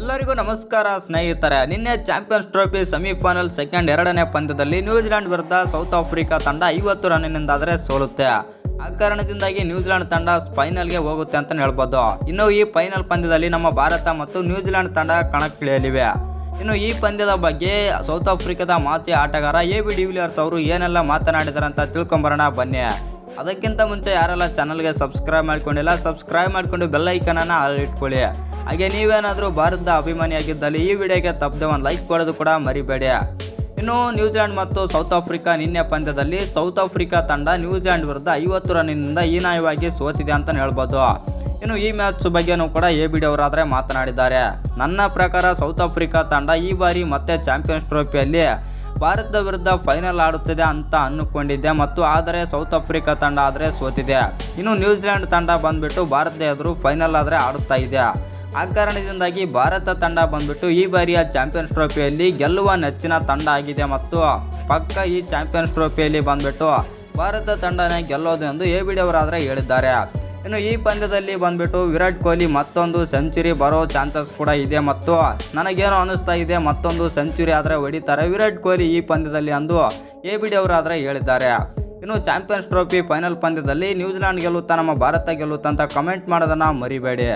ಎಲ್ಲರಿಗೂ ನಮಸ್ಕಾರ, ಸ್ನೇಹಿತರೆ. ನಿನ್ನೆ ಚಾಂಪಿಯನ್ಸ್ ಟ್ರೋಫಿ ಸೆಮಿಫೈನಲ್ ಸೆಕೆಂಡ್ ಎರಡನೇ ಪಂದ್ಯದಲ್ಲಿ ನ್ಯೂಜಿಲೆಂಡ್ ವಿರುದ್ಧ ಸೌತ್ ಆಫ್ರಿಕಾ ತಂಡ ಐವತ್ತು ರನ್ನಿನಿಂದಾದರೆ ಸೋಲುತ್ತೆ. ಆ ಕಾರಣದಿಂದಾಗಿ ನ್ಯೂಜಿಲೆಂಡ್ ತಂಡ ಫೈನಲ್ಗೆ ಹೋಗುತ್ತೆ ಅಂತ ಹೇಳ್ಬೋದು. ಇನ್ನು ಈ ಫೈನಲ್ ಪಂದ್ಯದಲ್ಲಿ ನಮ್ಮ ಭಾರತ ಮತ್ತು ನ್ಯೂಜಿಲೆಂಡ್ ತಂಡ ಕಣಕ್ಕಿಳಿಯಲಿವೆ. ಇನ್ನು ಈ ಪಂದ್ಯದ ಬಗ್ಗೆ ಸೌತ್ ಆಫ್ರಿಕಾದ ಮಾಜಿ ಆಟಗಾರ ಎ ಬಿ ಡಿವಿಲಿಯರ್ಸ್ ಅವರು ಏನೆಲ್ಲ ಮಾತನಾಡಿದಾರೆ ಅಂತ ತಿಳ್ಕೊಂಬರೋಣ, ಬನ್ನಿ. ಅದಕ್ಕಿಂತ ಮುಂಚೆ ಯಾರೆಲ್ಲ ಚಾನಲ್ಗೆ ಸಬ್ಸ್ಕ್ರೈಬ್ ಮಾಡ್ಕೊಂಡಿಲ್ಲ ಸಬ್ಸ್ಕ್ರೈಬ್ ಮಾಡಿಕೊಂಡು ಬೆಲ್ ಐಕನನ್ನು ಇಟ್ಕೊಳ್ಳಿ ಹಾಗೆ ನೀವೇನಾದರೂ ಭಾರತದ ಅಭಿಮಾನಿಯಾಗಿದ್ದಲ್ಲಿ ಈ ವಿಡಿಯೋಗೆ ತಪ್ಪದೆ ಒಂದು ಲೈಕ್ ಕೊಡೋದು ಕೂಡ ಮರಿಬೇಡಿ. ಇನ್ನು ನ್ಯೂಜಿಲೆಂಡ್ ಮತ್ತು ಸೌತ್ ಆಫ್ರಿಕಾ ನಿನ್ನೆ ಪಂದ್ಯದಲ್ಲಿ ಸೌತ್ ಆಫ್ರಿಕಾ ತಂಡ ನ್ಯೂಜಿಲೆಂಡ್ ವಿರುದ್ಧ ಐವತ್ತು ರನ್ನಿಂದ ಹೀನಾಯವಾಗಿ ಸೋತಿದೆ ಅಂತಲೇ ಹೇಳ್ಬೋದು. ಇನ್ನು ಈ ಮ್ಯಾಚ್ ಬಗ್ಗೆನೂ ಕೂಡ ಎ ಬಿ ಡಿ ಅವರಾದರೆ ಮಾತನಾಡಿದ್ದಾರೆ. ನನ್ನ ಪ್ರಕಾರ ಸೌತ್ ಆಫ್ರಿಕಾ ತಂಡ ಈ ಬಾರಿ ಮತ್ತೆ ಚಾಂಪಿಯನ್ಸ್ ಟ್ರೋಫಿಯಲ್ಲಿ ಭಾರತದ ವಿರುದ್ಧ ಫೈನಲ್ ಆಡುತ್ತಿದೆ ಅಂತ ಅಂದುಕೊಂಡಿದ್ದೆ ಮತ್ತು ಆದರೆ ಸೌತ್ ಆಫ್ರಿಕಾ ತಂಡ ಆದರೆ ಸೋತಿದೆ. ಇನ್ನು ನ್ಯೂಜಿಲೆಂಡ್ ತಂಡ ಬಂದ್ಬಿಟ್ಟು ಭಾರತದ ಎದುರು ಫೈನಲ್ ಆದರೆ ಆಡುತ್ತಾ ಇದೆ. ಆ ಕಾರಣದಿಂದಾಗಿ ಭಾರತ ತಂಡ ಬಂದ್ಬಿಟ್ಟು ಈ ಬಾರಿಯ ಚಾಂಪಿಯನ್ಸ್ ಟ್ರೋಫಿಯಲ್ಲಿ ಗೆಲ್ಲುವ ನೆಚ್ಚಿನ ತಂಡ ಆಗಿದೆ ಮತ್ತು ಪಕ್ಕ ಈ ಚಾಂಪಿಯನ್ಸ್ ಟ್ರೋಫಿಯಲ್ಲಿ ಬಂದ್ಬಿಟ್ಟು ಭಾರತ ತಂಡನೇ ಗೆಲ್ಲೋದು ಎಂದು ಎ ಬಿ ಅವರಾದರೆ ಹೇಳಿದ್ದಾರೆ. ಇನ್ನು ಈ ಪಂದ್ಯದಲ್ಲಿ ಬಂದ್ಬಿಟ್ಟು ವಿರಾಟ್ ಕೊಹ್ಲಿ ಮತ್ತೊಂದು ಸೆಂಚುರಿ ಬರೋ ಚಾನ್ಸಸ್ ಕೂಡ ಇದೆ ಮತ್ತು ನನಗೇನು ಅನ್ನಿಸ್ತಾ ಇದೆ, ಮತ್ತೊಂದು ಸೆಂಚುರಿ ಆದರೆ ಹೊಡಿತಾರೆ ವಿರಾಟ್ ಕೊಹ್ಲಿ ಈ ಪಂದ್ಯದಲ್ಲಿ ಅಂದು ಎ ಬಿ ಅವರಾದರೆ ಹೇಳಿದ್ದಾರೆ. ಇನ್ನು ಚಾಂಪಿಯನ್ಸ್ ಟ್ರೋಫಿ ಫೈನಲ್ ಪಂದ್ಯದಲ್ಲಿ ನ್ಯೂಜಿಲೆಂಡ್ ಗೆಲ್ಲುತ್ತಾ ನಮ್ಮ ಭಾರತ ಗೆಲ್ಲುತ್ತಂತ ಕಮೆಂಟ್ ಮಾಡೋದನ್ನು ಮರಿಬೇಡಿ.